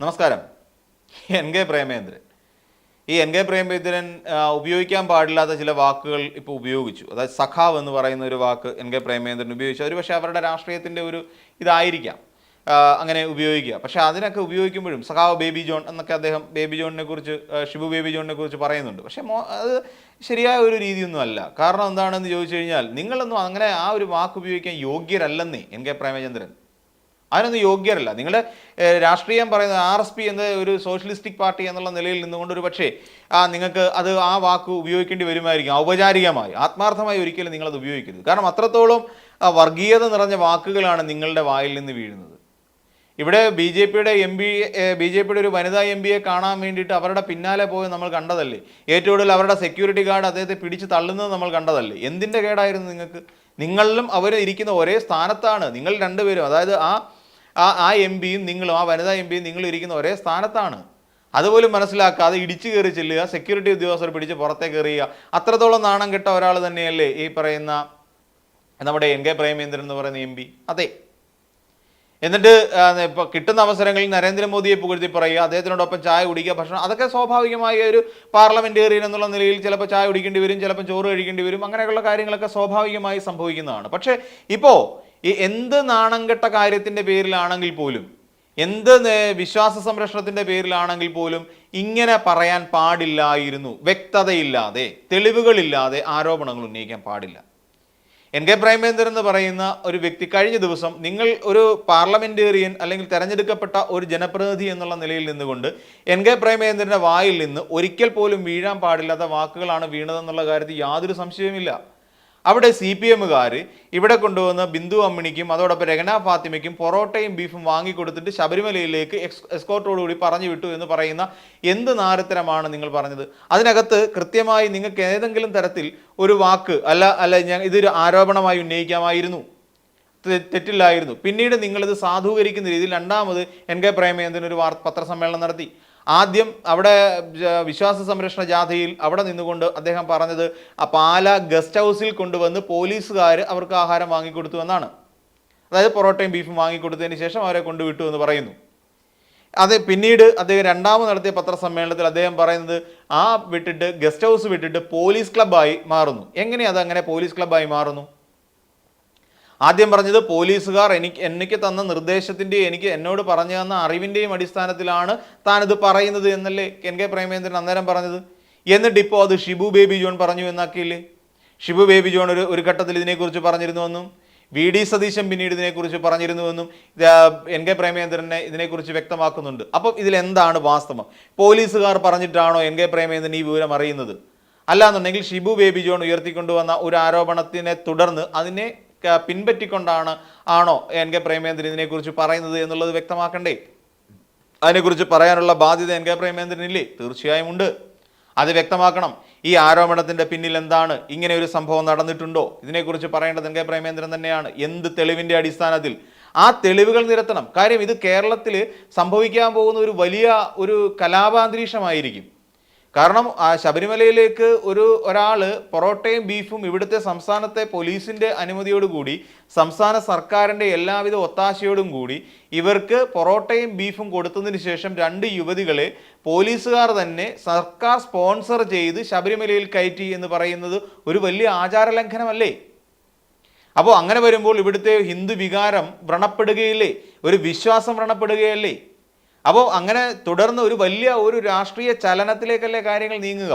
നമസ്കാരം. N K Premendran ഈ N K Premendran ഉപയോഗിക്കാൻ പാടില്ലാത്ത ചില വാക്കുകൾ ഇപ്പോൾ ഉപയോഗിച്ചു. അതായത് സഖാവ് എന്ന് പറയുന്ന ഒരു വാക്ക് എൻ കെ പ്രേമേന്ദ്രൻ ഉപയോഗിച്ചു. ഒരു പക്ഷേ അവരുടെ രാഷ്ട്രീയത്തിന്റെ ഒരു ഇതായിരിക്കാം. അങ്ങനെ ഉപയോഗിക്കുക. പക്ഷേ അതിനൊക്കെ ഉപയോഗിക്കുമ്പോഴും സഖാവ് ബേബി ജോൺ എന്നൊക്കെ അദ്ദേഹം ബേബി ജോണിനെ കുറിച്ച് ഷിബു ബേബി ജോണിനെ കുറിച്ച് പറയുന്നുണ്ട്. പക്ഷേ അത് ശരിയായ ഒരു രീതിയൊന്നും അല്ല. കാരണം എന്താണെന്ന് ചോദിച്ചു കഴിഞ്ഞാൽ നിങ്ങളൊന്നും അങ്ങനെ ആ ഒരു വാക്ക് ഉപയോഗിക്കാൻ യോഗ്യരല്ലെന്നേ എൻ കെ പ്രേമചന്ദ്രൻ. അതിനൊന്നും യോഗ്യരല്ല. നിങ്ങളുടെ രാഷ്ട്രീയം പറയുന്നത് ആർ എസ് പി എന്ന ഒരു സോഷ്യലിസ്റ്റിക് പാർട്ടി എന്നുള്ള നിലയിൽ നിന്നുകൊണ്ട് ഒരു പക്ഷേ ആ നിങ്ങൾക്ക് അത് ആ വാക്ക് ഉപയോഗിക്കേണ്ടി വരുമായിരിക്കും. ഔപചാരികമായി ആത്മാർത്ഥമായി ഒരിക്കലും നിങ്ങളത് ഉപയോഗിക്കരുത്. കാരണം അത്രത്തോളം വർഗീയത നിറഞ്ഞ വാക്കുകളാണ് നിങ്ങളുടെ വായിൽ നിന്ന് വീഴുന്നത്. ഇവിടെ ബി ജെ പിയുടെ എം പി ബി ജെ പിയുടെ ഒരു വനിതാ എം പിയെ കാണാൻ വേണ്ടിയിട്ട് അവരുടെ പിന്നാലെ പോയി നമ്മൾ കണ്ടതല്ലേ? ഏറ്റവും കൂടുതൽ അവരുടെ സെക്യൂരിറ്റി ഗാർഡ് അദ്ദേഹത്തെ പിടിച്ച് തള്ളുന്നത് നമ്മൾ കണ്ടതല്ലേ? എന്തിന്റെ കേടായിരുന്നു നിങ്ങൾക്ക്? നിങ്ങളിലും അവർ ഇരിക്കുന്ന ഒരേ സ്ഥാനത്താണ്. നിങ്ങൾ രണ്ടുപേരും അതായത് ആ ആ ആ എം പിയും നിങ്ങളും ആ വനിതാ എം പിയും നിങ്ങളും ഇരിക്കുന്ന ഒരേ സ്ഥാനത്താണ്. അതുപോലും മനസ്സിലാക്കാതെ ഇടിച്ചു കയറി ചെല്ലുക സെക്യൂരിറ്റി ഉദ്യോഗസ്ഥർ പിടിച്ച് പുറത്തേക്ക് എറിയുക. അത്രത്തോളം നാണം കെട്ട ഒരാൾ തന്നെയല്ലേ ഈ പറയുന്ന നമ്മുടെ എൻ കെ പ്രേമേന്ദ്രൻ എന്ന് പറയുന്ന എം പി അതെ. എന്നിട്ട് ഇപ്പോൾ ഇപ്പൊ കിട്ടുന്ന അവസരങ്ങളിൽ നരേന്ദ്രമോദിയെ പുകഴ്ത്തി പറയുക അദ്ദേഹത്തിനോടൊപ്പം ചായ കുടിക്കുക ഭക്ഷണം അതൊക്കെ സ്വാഭാവികമായ ഒരു പാർലമെന്റേറിയൻ എന്നുള്ള നിലയിൽ ചിലപ്പോൾ ചായ കുടിക്കേണ്ടി വരും ചിലപ്പോൾ ചോറ് കഴിക്കേണ്ടി വരും അങ്ങനെയുള്ള കാര്യങ്ങളൊക്കെ സ്വാഭാവികമായി സംഭവിക്കുന്നതാണ്. പക്ഷേ ഇപ്പോ ഈ എന്ത് നാണം കെട്ട കാര്യത്തിന്റെ പേരിലാണെങ്കിൽ പോലും എന്ത് വിശ്വാസ സംരക്ഷണത്തിന്റെ പേരിലാണെങ്കിൽ പോലും ഇങ്ങനെ പറയാൻ പാടില്ലായിരുന്നു. വ്യക്തതയില്ലാതെ തെളിവുകളില്ലാതെ ആരോപണങ്ങൾ ഉന്നയിക്കാൻ പാടില്ല. എൻ കെ പ്രേമേന്ദ്രൻ എന്ന് പറയുന്ന ഒരു വ്യക്തി കഴിഞ്ഞ ദിവസം നിങ്ങൾ ഒരു പാർലമെന്റേറിയൻ അല്ലെങ്കിൽ തിരഞ്ഞെടുക്കപ്പെട്ട ഒരു ജനപ്രതിനിധി എന്നുള്ള നിലയിൽ നിന്നുകൊണ്ട് എൻ കെ പ്രേമേന്ദ്രന്റെ വായിൽ നിന്ന് ഒരിക്കൽ പോലും വീഴാൻ പാടില്ലാത്ത വാക്കുകളാണ് വീണതെന്നുള്ള കാര്യത്തിൽ യാതൊരു സംശയവുമില്ല. അവിടെ സി പി എമ്മുകാർ ഇവിടെ കൊണ്ടുവന്ന ബിന്ദു അമ്മിണിക്കും അതോടൊപ്പം രഹന ഫാത്തിമയ്ക്കും പൊറോട്ടയും ബീഫും വാങ്ങിക്കൊടുത്തിട്ട് ശബരിമലയിലേക്ക് എക്സ് എസ്കോർട്ടോടുകൂടി പറഞ്ഞു വിട്ടു എന്ന് പറയുന്ന എന്ത് നാരത്തരമാണ് നിങ്ങൾ പറഞ്ഞത്? അതിനകത്ത് കൃത്യമായി നിങ്ങൾക്ക് ഏതെങ്കിലും തരത്തിൽ ഒരു വാക്ക് അല്ല അല്ല ഞാൻ ഇതൊരു ആരോപണമായി ഉന്നയിക്കാമായിരുന്നു. തെറ്റില്ലായിരുന്നു. പിന്നീട് നിങ്ങളിത് സാധൂകരിക്കുന്ന രീതിയിൽ രണ്ടാമത് എൻ കെ പ്രേമചന്ദ്രൻ ഒരു വാർത്ത പത്രസമ്മേളനം നടത്തി. ആദ്യം അവിടെ വിശ്വാസ സംരക്ഷണ ജാഥയിൽ അവിടെ നിന്നുകൊണ്ട് അദ്ദേഹം പറഞ്ഞത് ആ പാല ഗസ്റ്റ് ഹൗസിൽ കൊണ്ടുവന്ന് പോലീസുകാർ അവർക്ക് ആഹാരം വാങ്ങിക്കൊടുത്തു എന്നാണ്. അതായത് പൊറോട്ടയും ബീഫും വാങ്ങിക്കൊടുത്തതിന് ശേഷം അവരെ കൊണ്ടുവിട്ടു എന്ന് പറയുന്നു. അത് പിന്നീട് അദ്ദേഹം രണ്ടാമത് നടത്തിയ പത്രസമ്മേളനത്തിൽ അദ്ദേഹം പറയുന്നത് ആ വിട്ടിട്ട് ഗസ്റ്റ് ഹൗസ് വിട്ടിട്ട് പോലീസ് ക്ലബ്ബായി മാറുന്നു. എങ്ങനെയാണ് അത് അങ്ങനെ പോലീസ് ക്ലബ്ബായി മാറുന്നു? ആദ്യം പറഞ്ഞത് പോലീസുകാർ എനിക്ക് എനിക്ക് തന്ന നിർദ്ദേശത്തിന്റെയും എനിക്ക് എന്നോട് പറഞ്ഞു തന്ന അറിവിന്റെയും അടിസ്ഥാനത്തിലാണ് താനിത് പറയുന്നത് എന്നല്ലേ എൻ കെ പ്രേമേന്ദ്രൻ അന്നേരം പറഞ്ഞത്? എന്നിട്ട് ഇപ്പോൾ അത് ഷിബു ബേബി ജോൺ പറഞ്ഞു എന്നാക്കിയില്ലേ? ഷിബു ബേബി ജോൺ ഒരു ഒരു ഘട്ടത്തിൽ ഇതിനെക്കുറിച്ച് പറഞ്ഞിരുന്നുവെന്നും വി ഡി സതീശൻ പിന്നീട് ഇതിനെക്കുറിച്ച് പറഞ്ഞിരുന്നുവെന്നും എൻ കെ പ്രേമേന്ദ്രനെ ഇതിനെക്കുറിച്ച് വ്യക്തമാക്കുന്നുണ്ട്. അപ്പം ഇതിലെന്താണ് വാസ്തവം? പോലീസുകാർ പറഞ്ഞിട്ടാണോ എൻ കെ പ്രേമേന്ദ്രൻ ഈ വിവരം അറിയുന്നത്? അല്ലാന്നുണ്ടെങ്കിൽ ഷിബു ബേബി ജോൺ ഉയർത്തിക്കൊണ്ടുവന്ന ഒരു ആരോപണത്തിനെ തുടർന്ന് അതിനെ പിൻപറ്റിക്കൊണ്ടാണ് ആണോ എൻ കെ പ്രേമേന്ദ്രൻ ഇതിനെക്കുറിച്ച് പറയുന്നത് എന്നുള്ളത് വ്യക്തമാക്കണ്ടേ? അതിനെക്കുറിച്ച് പറയാനുള്ള ബാധ്യത എൻ കെ പ്രേമേന്ദ്രനില്ലേ തീർച്ചയായും ഉണ്ട്. അത് വ്യക്തമാക്കണം. ഈ ആരോപണത്തിന്റെ പിന്നിൽ എന്താണ്? ഇങ്ങനെ ഒരു സംഭവം നടന്നിട്ടുണ്ടോ? ഇതിനെക്കുറിച്ച് പറയേണ്ടത് എൻ കെ പ്രേമേന്ദ്രൻ തന്നെയാണ്. എന്ത് തെളിവിന്റെ അടിസ്ഥാനത്തിൽ? ആ തെളിവുകൾ നിരത്തണം. കാര്യം ഇത് കേരളത്തിൽ സംഭവിക്കാൻ പോകുന്ന ഒരു വലിയ ഒരു കലാപാന്തരീക്ഷമായിരിക്കും. കാരണം ആ ശബരിമലയിലേക്ക് ഒരു ഒരാൾ പൊറോട്ടയും ബീഫും ഇവിടുത്തെ സംസ്ഥാനത്തെ പോലീസിന്റെ അനുമതിയോടുകൂടി സംസ്ഥാന സർക്കാരിന്റെ എല്ലാവിധ ഒത്താശയോടും കൂടി ഇവർക്ക് പൊറോട്ടയും ബീഫും കൊടുത്തതിന് ശേഷം രണ്ട് യുവതികളെ പോലീസുകാർ തന്നെ സർക്കാർ സ്പോൺസർ ചെയ്ത് ശബരിമലയിൽ കയറ്റി എന്ന് പറയുന്നത് ഒരു വലിയ ആചാര ലംഘനമല്ലേ അപ്പോൾ അങ്ങനെ വരുമ്പോൾ ഇവിടുത്തെ ഹിന്ദു വികാരം വ്രണപ്പെടുകയില്ലേ? ഒരു വിശ്വാസം വ്രണപ്പെടുകയല്ലേ? അപ്പോൾ അങ്ങനെ തുടർന്ന് ഒരു വലിയ ഒരു രാഷ്ട്രീയ ചലനത്തിലേക്കല്ലേ കാര്യങ്ങൾ നീങ്ങുക?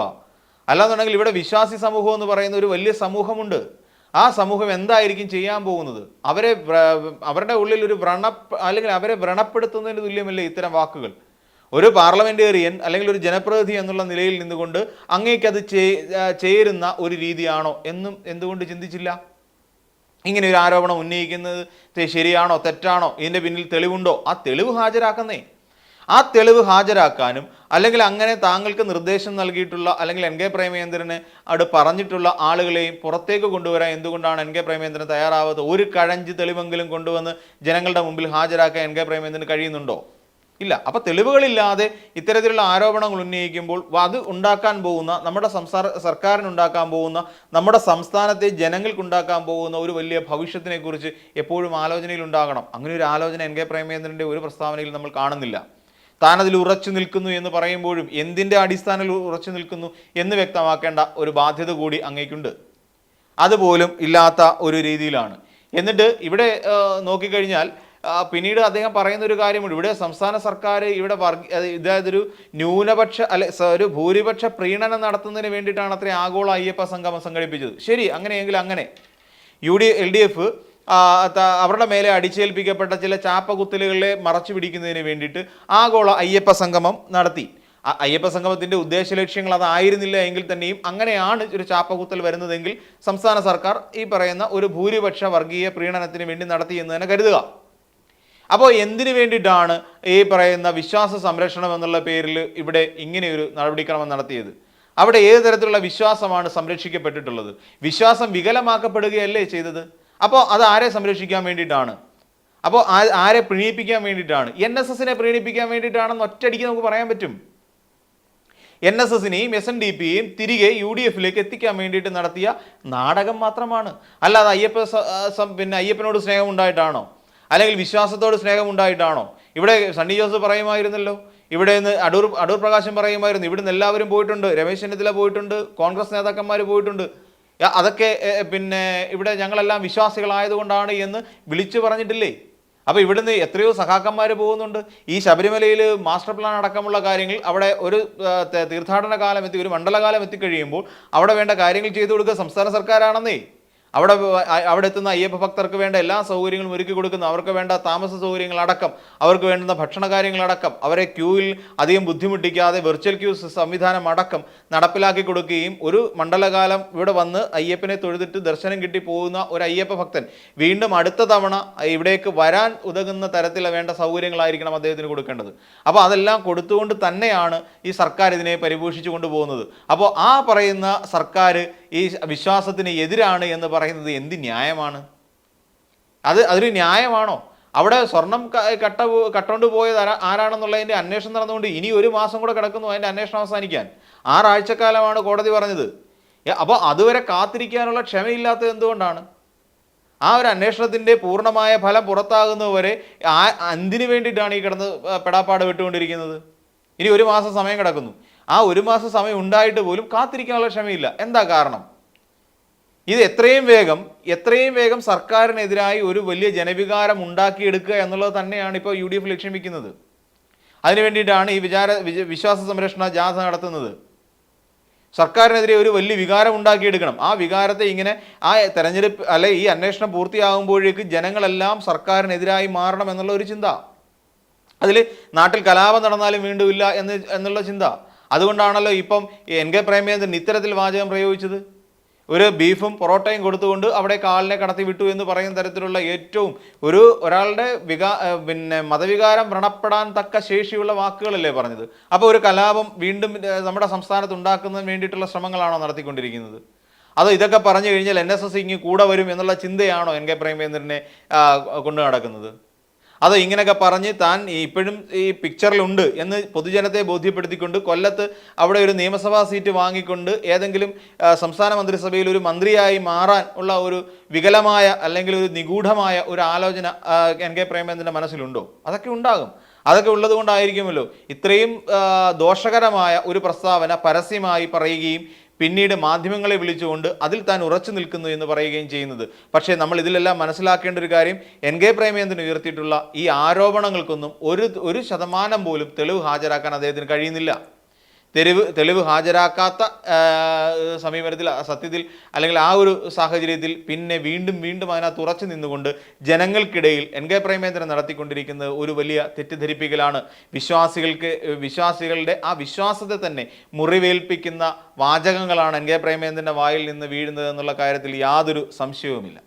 അല്ലാന്നുണ്ടെങ്കിൽ ഇവിടെ വിശ്വാസി സമൂഹം എന്ന് പറയുന്ന ഒരു വലിയ സമൂഹമുണ്ട്. ആ സമൂഹം എന്തായിരിക്കും ചെയ്യാൻ പോകുന്നത്? അവരെ അവരുടെ ഉള്ളിൽ ഒരു വ്രണ അല്ലെങ്കിൽ അവരെ വ്രണപ്പെടുത്തുന്നതിന് തുല്യമല്ലേ ഇത്തരം വാക്കുകൾ? ഒരു പാർലമെന്റേറിയൻ അല്ലെങ്കിൽ ഒരു ജനപ്രതിനിധി എന്നുള്ള നിലയിൽ നിന്നുകൊണ്ട് അങ്ങേക്കത് ചേരുന്ന ഒരു രീതിയാണോ എന്നും എന്തുകൊണ്ട് ചിന്തിച്ചില്ല? ഇങ്ങനെ ഒരു ആരോപണം ഉന്നയിക്കുന്നത് ശരിയാണോ തെറ്റാണോ? ഇതിന്റെ പിന്നിൽ തെളിവുണ്ടോ? ആ തെളിവ് ഹാജരാക്കുന്നേ. ആ തെളിവ് ഹാജരാക്കാനും അല്ലെങ്കിൽ അങ്ങനെ താങ്കൾക്ക് നിർദ്ദേശം നൽകിയിട്ടുള്ള അല്ലെങ്കിൽ എൻ കെ പ്രേമേന്ദ്രന് അവിടെ പറഞ്ഞിട്ടുള്ള ആളുകളെയും പുറത്തേക്ക് കൊണ്ടുവരാൻ എന്തുകൊണ്ടാണ് എൻ കെ പ്രേമേന്ദ്രൻ തയ്യാറാവാത്തത് ഒരു കഴഞ്ച് തെളിവെങ്കിലും കൊണ്ടുവന്ന് ജനങ്ങളുടെ മുമ്പിൽ ഹാജരാക്കാൻ എൻ കെ പ്രേമേന്ദ്രന് കഴിയുന്നുണ്ടോ? ഇല്ല. അപ്പൊ തെളിവുകളില്ലാതെ ഇത്തരത്തിലുള്ള ആരോപണങ്ങൾ ഉന്നയിക്കുമ്പോൾ അത് ഉണ്ടാക്കാൻ പോകുന്ന നമ്മുടെ സംസ്ഥാന സർക്കാരിന് ഉണ്ടാക്കാൻ പോകുന്ന നമ്മുടെ സംസ്ഥാനത്തെ ജനങ്ങൾക്ക് ഉണ്ടാക്കാൻ പോകുന്ന ഒരു വലിയ ഭവിഷ്യത്തിനെക്കുറിച്ച് എപ്പോഴും ആലോചനയിൽ ഉണ്ടാകണം. അങ്ങനെ ഒരു ആലോചന എൻ കെ ഒരു പ്രസ്താവനയിൽ നമ്മൾ കാണുന്നില്ല. താൻ അതിൽ ഉറച്ചു നിൽക്കുന്നു എന്ന് പറയുമ്പോഴും എന്തിന്റെ അടിസ്ഥാനത്തിൽ ഉറച്ചു നിൽക്കുന്നു എന്ന് വ്യക്തമാക്കേണ്ട ഒരു ബാധ്യത കൂടി അങ്ങേക്കുണ്ട്. അതുപോലും ഇല്ലാത്ത ഒരു രീതിയിലാണ്. എന്നിട്ട് ഇവിടെ നോക്കിക്കഴിഞ്ഞാൽ പിന്നീട് അദ്ദേഹം പറയുന്ന ഒരു കാര്യമുണ്ട്. ഇവിടെ സംസ്ഥാന സർക്കാർ ഇവിടെ വർഗ അതായത് ഒരു ന്യൂനപക്ഷ അല്ലെ ഒരു ഭൂരിപക്ഷ പ്രീണനം നടത്തുന്നതിന് വേണ്ടിയിട്ടാണ് അത്രയും ആഗോള അയ്യപ്പ സംഗമം സംഘടിപ്പിച്ചത്. ശരി അങ്ങനെയെങ്കിൽ അങ്ങനെ. U D L D F അവരുടെ മേലെ അടിച്ചേൽപ്പിക്കപ്പെട്ട ചില ചാപ്പകുത്തലുകളെ മറച്ചു പിടിക്കുന്നതിന് വേണ്ടിയിട്ട് ആഗോള അയ്യപ്പ സംഗമം നടത്തി. അയ്യപ്പ സംഗമത്തിന്റെ ഉദ്ദേശ ലക്ഷ്യങ്ങൾ അതായിരുന്നില്ല എങ്കിൽ തന്നെയും അങ്ങനെയാണ് ഒരു ചാപ്പകുത്തൽ വരുന്നതെങ്കിൽ സംസ്ഥാന സർക്കാർ ഈ പറയുന്ന ഒരു ഭൂരിപക്ഷ വർഗീയ പ്രീണനത്തിന് വേണ്ടി നടത്തി എന്ന് തന്നെ കരുതുക. അപ്പോൾ എന്തിനു വേണ്ടിയിട്ടാണ് ഈ പറയുന്ന വിശ്വാസ സംരക്ഷണം എന്നുള്ള പേരിൽ ഇവിടെ ഇങ്ങനെയൊരു നടപടിക്രമം നടത്തിയത്? അവിടെ ഏത് തരത്തിലുള്ള വിശ്വാസമാണ് സംരക്ഷിക്കപ്പെട്ടിട്ടുള്ളത്? വിശ്വാസം വികലമാക്കപ്പെടുകയല്ലേ ചെയ്തത്? അപ്പോൾ അത് ആരെ സംരക്ഷിക്കാൻ വേണ്ടിയിട്ടാണ്? അപ്പോൾ ആരെ പ്രീണിപ്പിക്കാൻ വേണ്ടിയിട്ടാണ്? എൻ എസ് എസിനെ പ്രീണിപ്പിക്കാൻ വേണ്ടിയിട്ടാണെന്ന് ഒറ്റയടിക്ക് നമുക്ക് പറയാൻ പറ്റും. എൻ എസ് എസിനെയും എസ് എൻ ഡി പിയെയും തിരികെ യു ഡി എഫിലേക്ക് എത്തിക്കാൻ വേണ്ടിയിട്ട് നടത്തിയ നാടകം മാത്രമാണ്. അല്ലാതെ അയ്യപ്പ പിന്നെ അയ്യപ്പനോട് സ്നേഹം ഉണ്ടായിട്ടാണോ? അല്ലെങ്കിൽ വിശ്വാസത്തോട് സ്നേഹം ഉണ്ടായിട്ടാണോ? ഇവിടെ സണ്ണി ജോസഫ് പറയുമായിരുന്നല്ലോ. ഇവിടെ നിന്ന് അടൂർ അടൂർ പ്രകാശം പറയുമായിരുന്നു. ഇവിടുന്ന് എല്ലാവരും പോയിട്ടുണ്ട്. രമേശ് ചെന്നിത്തല പോയിട്ടുണ്ട്. കോൺഗ്രസ് നേതാക്കന്മാർ പോയിട്ടുണ്ട്. അതൊക്കെ പിന്നെ ഇവിടെ ഞങ്ങളെല്ലാം വിശ്വാസികളായതുകൊണ്ടാണ് എന്ന് വിളിച്ചു പറഞ്ഞിട്ടില്ലേ? അപ്പോൾ ഇവിടുന്ന് എത്രയോ സഖാക്കന്മാർ പോകുന്നുണ്ട്. ഈ ശബരിമലയിൽ മാസ്റ്റർ പ്ലാൻ അടക്കമുള്ള കാര്യങ്ങൾ അവിടെ ഒരു തീർത്ഥാടന കാലം എത്തി ഒരു മണ്ഡലകാലം എത്തിക്കഴിയുമ്പോൾ അവിടെ വേണ്ട കാര്യങ്ങൾ ചെയ്തു കൊടുക്കുക സംസ്ഥാന സർക്കാരാണെന്നേ. അവിടെ അവിടെ എത്തുന്ന അയ്യപ്പ ഭക്തർക്ക് വേണ്ട എല്ലാ സൗകര്യങ്ങളും ഒരുക്കി കൊടുക്കുന്നു. അവർക്ക് വേണ്ട താമസ സൗകര്യങ്ങൾ അടക്കം അവർക്ക് വേണ്ടുന്ന ഭക്ഷണ കാര്യങ്ങളടക്കം അവരെ ക്യൂവിൽ അധികം ബുദ്ധിമുട്ടിക്കാതെ വെർച്വൽ ക്യൂ സംവിധാനം അടക്കം നടപ്പിലാക്കി കൊടുക്കുകയും ഒരു മണ്ഡലകാലം ഇവിടെ വന്ന് അയ്യപ്പനെ തൊഴുതിട്ട് ദർശനം കിട്ടി പോകുന്ന ഒരു അയ്യപ്പ ഭക്തൻ വീണ്ടും അടുത്ത തവണ ഇവിടേക്ക് വരാൻ ഉതകുന്ന തരത്തിൽ വേണ്ട സൗകര്യങ്ങളായിരിക്കണം അദ്ദേഹത്തിന് കൊടുക്കേണ്ടത്. അപ്പോൾ അതെല്ലാം കൊടുത്തുകൊണ്ട് തന്നെയാണ് ഈ സർക്കാർ ഇതിനെ പരിപോഷിച്ചു കൊണ്ടുപോകുന്നത്. അപ്പോൾ ആ പറയുന്ന സർക്കാർ ഈ വിശ്വാസത്തിന് എതിരാണ് എന്ന് പറയുന്നത് എന്ത് ന്യായമാണ്? അത് അതൊരു ന്യായമാണോ? അവിടെ സ്വർണം കട്ട കട്ടുകൊണ്ട് പോയത് ആരാ ആരാണെന്നുള്ളതിന്റെ അന്വേഷണം നടന്നുകൊണ്ട് ഇനി ഒരു മാസം കൂടെ കിടക്കുന്നു അതിന്റെ അന്വേഷണം അവസാനിക്കാൻ. ആറാഴ്ചക്കാലമാണ് കോടതി പറഞ്ഞത്. അപ്പോൾ അതുവരെ കാത്തിരിക്കാനുള്ള ക്ഷമയില്ലാത്തത് എന്തുകൊണ്ടാണ്? ആ ഒരു അന്വേഷണത്തിന്റെ പൂർണമായ ഫലം പുറത്താകുന്നതുവരെ ആ എന്തിനു വേണ്ടിയിട്ടാണ് ഈ കിടന്ന് പെടാപ്പാട് വിട്ടുകൊണ്ടിരിക്കുന്നത്? ഇനി ഒരു മാസം സമയം കിടക്കുന്നു. ആ ഒരു മാസം സമയം ഉണ്ടായിട്ട് പോലും കാത്തിരിക്കാനുള്ള ക്ഷമയില്ല. എന്താ കാരണം? ഇത് എത്രയും വേഗം എത്രയും വേഗം സർക്കാരിനെതിരായി ഒരു വലിയ ജനവികാരം ഉണ്ടാക്കിയെടുക്കുക എന്നുള്ളത് തന്നെയാണ് ഇപ്പോൾ യു ഡി എഫ് ലക്ഷ്യം വയ്ക്കുന്നത് അതിനു വേണ്ടിയിട്ടാണ് ഈ വിചാര വിശ്വാസ സംരക്ഷണ ജാഥ നടത്തുന്നത്. സർക്കാരിനെതിരെ ഒരു വലിയ വികാരം ഉണ്ടാക്കിയെടുക്കണം. ആ വികാരത്തെ ഇങ്ങനെ ആ തെരഞ്ഞെടുപ്പ് അല്ലെ ഈ അന്വേഷണം പൂർത്തിയാകുമ്പോഴേക്ക് ജനങ്ങളെല്ലാം സർക്കാരിനെതിരായി മാറണം എന്നുള്ള ഒരു ചിന്ത. അതിൽ നാട്ടിൽ കലാപം നടന്നാലും വീണ്ടുമില്ല എന്ന് എന്നുള്ള ചിന്ത. അതുകൊണ്ടാണല്ലോ ഇപ്പം എൻ കെ പ്രേമചന്ദ്രൻ ഇത്തരത്തിൽ വാചകം പ്രയോഗിച്ചത്. ഒരു ബീഫും പൊറോട്ടയും കൊടുത്തുകൊണ്ട് അവിടെ കാലിനെ കടത്തി വിട്ടു എന്ന് പറയുന്ന തരത്തിലുള്ള ഏറ്റവും ഒരു ഒരാളുടെ വികാ പിന്നെ മതവികാരം വ്രണപ്പെടാൻ തക്ക ശേഷിയുള്ള വാക്കുകളല്ലേ പറഞ്ഞത്. അപ്പോൾ ഒരു കലാപം വീണ്ടും നമ്മുടെ സംസ്ഥാനത്ത് ഉണ്ടാക്കുന്നതിന് വേണ്ടിയിട്ടുള്ള ശ്രമങ്ങളാണോ നടത്തിക്കൊണ്ടിരിക്കുന്നത്? അത് ഇതൊക്കെ പറഞ്ഞു കഴിഞ്ഞാൽ എൻ എസ് എസ് ഇങ്ങ് കൂടെ വരും എന്നുള്ള ചിന്തയാണോ എൻ കെ പ്രേമചന്ദ്രനെ കൊണ്ടു നടക്കുന്നത്? അതോ ഇങ്ങനെയൊക്കെ പറഞ്ഞ് താൻ ഇപ്പോഴും ഈ പിക്ചറിലുണ്ട് എന്ന് പൊതുജനത്തെ ബോധ്യപ്പെടുത്തിക്കൊണ്ട് കൊല്ലത്ത് അവിടെ ഒരു നിയമസഭാ സീറ്റ് വാങ്ങിക്കൊണ്ട് ഏതെങ്കിലും സംസ്ഥാന മന്ത്രിസഭയിൽ ഒരു മന്ത്രിയായി മാറാൻ ഉള്ള ഒരു വികലമായ അല്ലെങ്കിൽ ഒരു നിഗൂഢമായ ഒരു ആലോചന എൻ കെ പ്രേമേന്ദ്രന്റെ മനസ്സിലുണ്ടോ? അതൊക്കെ ഉണ്ടാകും. അതൊക്കെ ഉള്ളത് കൊണ്ടായിരിക്കുമല്ലോ ഇത്രയും ദോഷകരമായ ഒരു പ്രസ്താവന പരസ്യമായി പറയുകയും പിന്നീട് മാധ്യമങ്ങളെ വിളിച്ചുകൊണ്ട് അതിൽ താൻ ഉറച്ചു നിൽക്കുന്നു എന്ന് പറയുകയും ചെയ്യുന്നത്. പക്ഷേ നമ്മൾ ഇതിലെല്ലാം മനസ്സിലാക്കേണ്ട ഒരു കാര്യം എൻ കെ പ്രേമേന്ദ്രൻ ഉയർത്തിയിട്ടുള്ള ഈ ആരോപണങ്ങൾക്കൊന്നും ഒരു ഒരു ശതമാനം പോലും തെളിവ് ഹാജരാക്കാൻ അദ്ദേഹത്തിന് കഴിയുന്നില്ല. തെളിവ് തെളിവ് ഹാജരാക്കാത്ത സമീപനത്തിൽ സത്യത്തിൽ അല്ലെങ്കിൽ ആ ഒരു സാഹചര്യത്തിൽ പിന്നെ വീണ്ടും വീണ്ടും അതിനകത്ത് ഉറച്ചു നിന്നുകൊണ്ട് ജനങ്ങൾക്കിടയിൽ എൻ കെ പ്രേമേന്ദ്രൻ നടത്തിക്കൊണ്ടിരിക്കുന്നത് ഒരു വലിയ തെറ്റിദ്ധരിപ്പിക്കലാണ്. വിശ്വാസികൾക്ക് വിശ്വാസികളുടെ ആ വിശ്വാസത്തെ തന്നെ മുറിവേൽപ്പിക്കുന്ന വാചകങ്ങളാണ് എൻ കെ പ്രേമേന്ദ്രന്റെ വായിൽ നിന്ന് വീഴുന്നത് എന്നുള്ള കാര്യത്തിൽ യാതൊരു സംശയവുമില്ല.